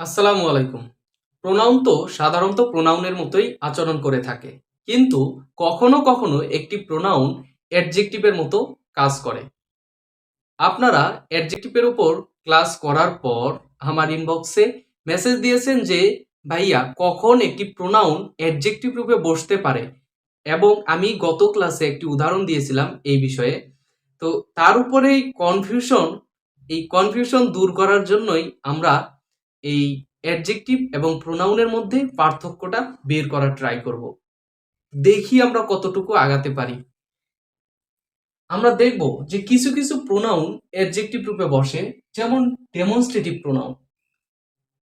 আসসালামু আলাইকুম। প্রোনাউন তো সাধারণত প্রোনাউনের মতোই আচরণ করে থাকে। কিন্তু কখনো কখনো একটি প্রোনাউন অ্যাডজেক্টিভের মতো কাজ করে। আপনারা অ্যাডজেক্টিভের উপর ক্লাস করার পর আমার ইনবক্সে মেসেজ দিয়েছেন যে, ভাইয়া, কখন একটি প্রোনাউন অ্যাডজেক্টিভ রূপে বসতে পারে? এবং আমি গত ক্লাসে একটি উদাহরণ দিয়েছিলাম এই বিষয়ে। তো তার উপরেই কনফিউশন এই কনফিউশন দূর করার জন্যই আমরা এই অ্যাডজেক্টিভ এবং প্রোনাউনের মধ্যে পার্থক্যটা বের করার ট্রাই করব। দেখি আমরা কতটুকু আগাতে পারি। আমরা দেখব যে কিছু কিছু প্রোনাউন অ্যাডজেক্টিভ রূপে বসে, যেমন ডেমনস্ট্রেটিভ প্রোনাউন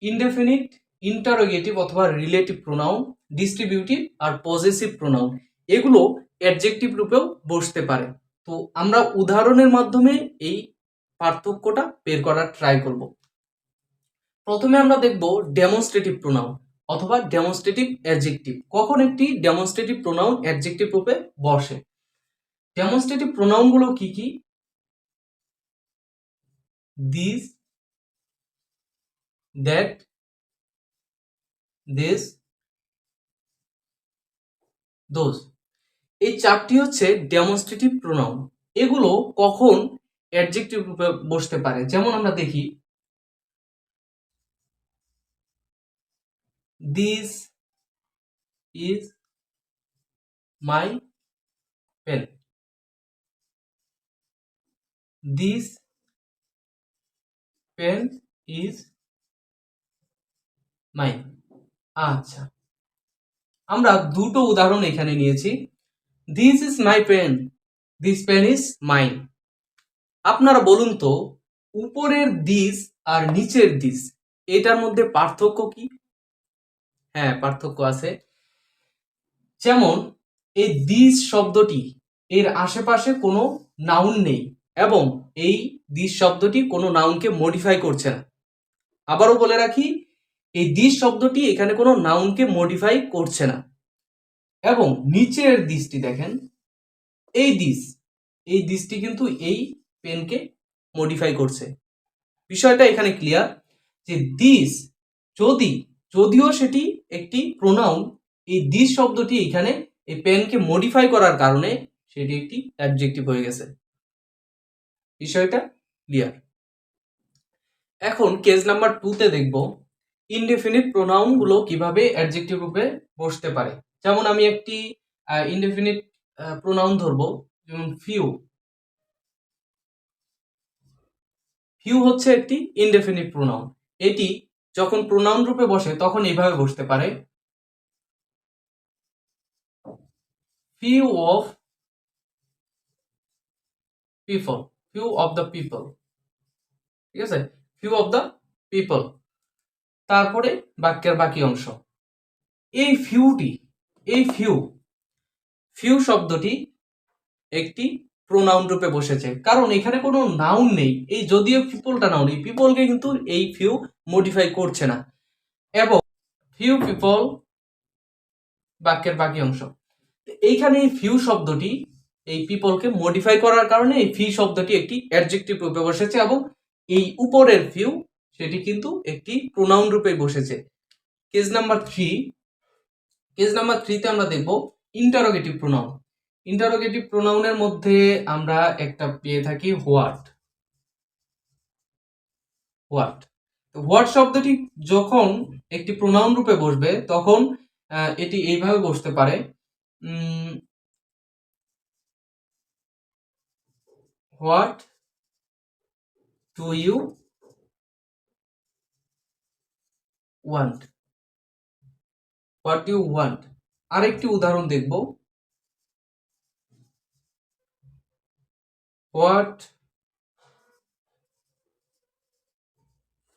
ইনডেফিনিট ইন্টারোগেটিভ অথবা রিলেটিভ প্রোনাউন ডিস্ট্রিবিউটিভ আর পজেসিভ প্রোনাউন এগুলো অ্যাডজেক্টিভ রূপেও বসতে পারে। তো আমরা উদাহরণের মাধ্যমে এই পার্থক্যটা বের করার ট্রাই করব। প্রথমে আমরা দেখব ডেমনস্ট্রেটিভ প্রোনাউন অথবা ডেমনস্ট্রেটিভ অ্যাডজেক্টিভ কখন একটি ডেমনস্ট্রেটিভ প্রোনাউন অ্যাডজেক্টিভ রূপে বসে? ডেমনস্ট্রেটিভ প্রোনাউনগুলো কি কি? দিস দ্যাট দিস দোজ এই চারটি হচ্ছে ডেমনস্ট্রেটিভ প্রোনাউন এগুলো কখন অ্যাডজেক্টিভ রূপে বসতে পারে? যেমন আমরা দেখি this is my pen this pen is mine আচ্ছা। আমরা দুটো উদাহরণ এখানে নিয়েছি। This is my pen this pen is mine আপনারা বলুন তো, উপরের দিস আর নিচের দিস এটার মধ্যে পার্থক্য কি? হ্যাঁ পার্থক্য আছে। যেমন, এই দিস শব্দটি, এর আশেপাশে কোনো নাউন নেই এবং এই দিস শব্দটি কোনো নাউনকে মডিফাই করছে না। আবারও বলে রাখি, এই দিস শব্দটি এখানে কোনো নাউনকে মডিফাই করছে না। এবং নিচের দিসটি দেখেন, এই দিস এই দিসটি কিন্তু এই পেনকে মডিফাই করছে। বিষয়টা এখানে ক্লিয়ার যে দিস যদি যদিও সেটি একটি প্রোনাউন এই দিস শব্দটি এখানে এই পেনকে মডিফাই করার কারণে সেটি একটি অ্যাডজেক্টিভ হয়ে গেছে। বিষয়টা ক্লিয়ার এখন কেস নাম্বার টুতে দেখব ইনডেফিনিট প্রোনাউনগুলো কীভাবে অ্যাডজেক্টিভ রূপে বসতে পারে। যেমন আমি একটি ইনডেফিনিট প্রোনাউন ধরবো, যেমন ফিউ ফিউ হচ্ছে একটি ইনডেফিনিট প্রোনাউন এটি যখন প্রোনাউন রূপে বসে, তখন এইভাবে বসতে পারে। Few of people few of the people ঠিক আছে? ফিউ অফ দ্য পিপল তারপরে বাক্যের বাকি অংশ। এই ফিউটি এই ফিউ ফিউ শব্দটি একটি প্রোনাউন রূপে বসেছে। কারণ এখানে কোনো নাউন নেই। এই যদিও পিপলটা নাউন এই পিপলকে কিন্তু এই ফিউ মডিফাই করছে না। এবং ফিউ পিপল বাক্যের বাকি অংশ। এইখানে এই ফিউ শব্দটি এই পিপলকে মডিফাই করার কারণে এই ফি শব্দটি একটি অ্যাডজেক্টিভ রূপে বসেছে এবং এই উপরের ফিউ সেটি কিন্তু একটি প্রোনাউন রূপে বসেছে। Case number three case number থ্রিতে আমরা দেখব ইন্টারোগেটিভ প্রোনাউন ইন্টারোগেটিভ প্রোনাউনের মধ্যে আমরা একটা পেয়ে থাকি হোয়াট হোয়াট হোয়াট শব্দটি যখন একটি প্রোনাউন রূপে বসবে, তখন এটি এইভাবে বসতে পারে what to you want what you want আরেকটি উদাহরণ দেখব। What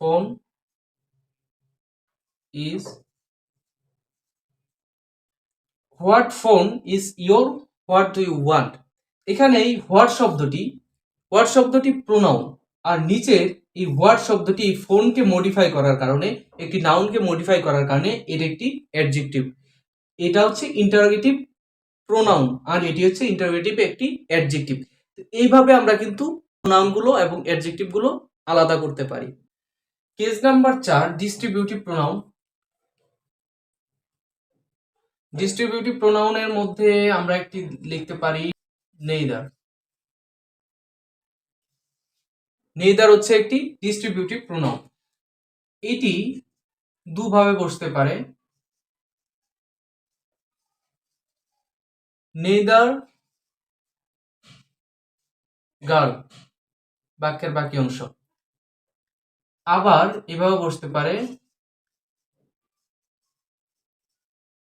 phone is what phone is your what do you want এখানে এই হোয়াট শব্দটি হোয়াট শব্দটি প্রোনাউন আর নিচের এই হোয়াট শব্দটি ফোনকে মডিফাই করার কারণে, একটি নাউনকে মডিফাই করার কারণে এটা একটি অ্যাডজেক্টিভ এটা হচ্ছে ইন্টারোগেটিভ প্রোনাউন আর এটি হচ্ছে ইন্টারোগেটিভ একটি অ্যাডজেক্টিভ এইভাবে আমরা কিন্তু প্রোনাউনগুলো এবং অ্যাডজেক্টিভগুলো আলাদা করতে পারি। কেস নাম্বার চার ডিস্ট্রিবিউটিভ প্রোনাউন ডিস্ট্রিবিউটিভ প্রোনাউনের মধ্যে আমরা একটি লিখতে পারি নেইদার। নেইদার হচ্ছে একটি ডিস্ট্রিবিউটিভ প্রোনাউন এটি দুভাবে বসতে পারে। নেইদার গার্ল বাক্যের বাকি অংশ। আবার এভাবে বসতে পারে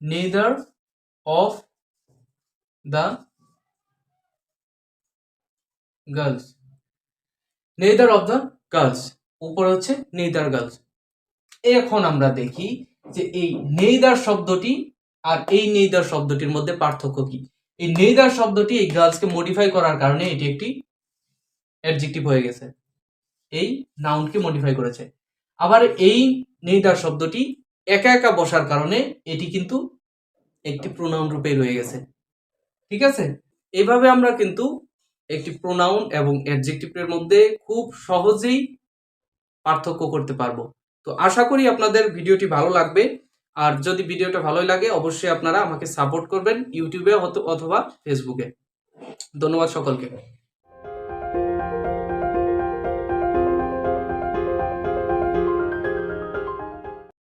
neither of the girls neither of the girls উপরে হচ্ছে নেদার গার্লস এখন আমরা দেখি যে এই নেইদার শব্দটি আর এই নেইদার শব্দটির মধ্যে পার্থক্য কি? এই নেইদার শব্দটি এই গার্লসকে মডিফাই করার কারণে এটি একটি অ্যাডজেক্টিভ হয়ে গেছে। এই নাউনকে মডিফাই করেছে। আবার এই নেইদার শব্দটি একা একা বসার কারণে এটি কিন্তু একটি প্রোনাউন রূপে রয়ে গেছে। ঠিক আছে? এভাবে আমরা কিন্তু একটি প্রোনাউন এবং অ্যাডজেক্টিভের মধ্যে খুব সহজেই পার্থক্য করতে পারব। তো আশা করি আপনাদের ভিডিওটি ভালো লাগবে। আর যদি ভিডিওটা ভালোই লাগে, অবশ্যই আপনারা আমাকে সাপোর্ট করবেন ইউটিউবে অথবা ফেসবুকে ধন্যবাদ সকলকে।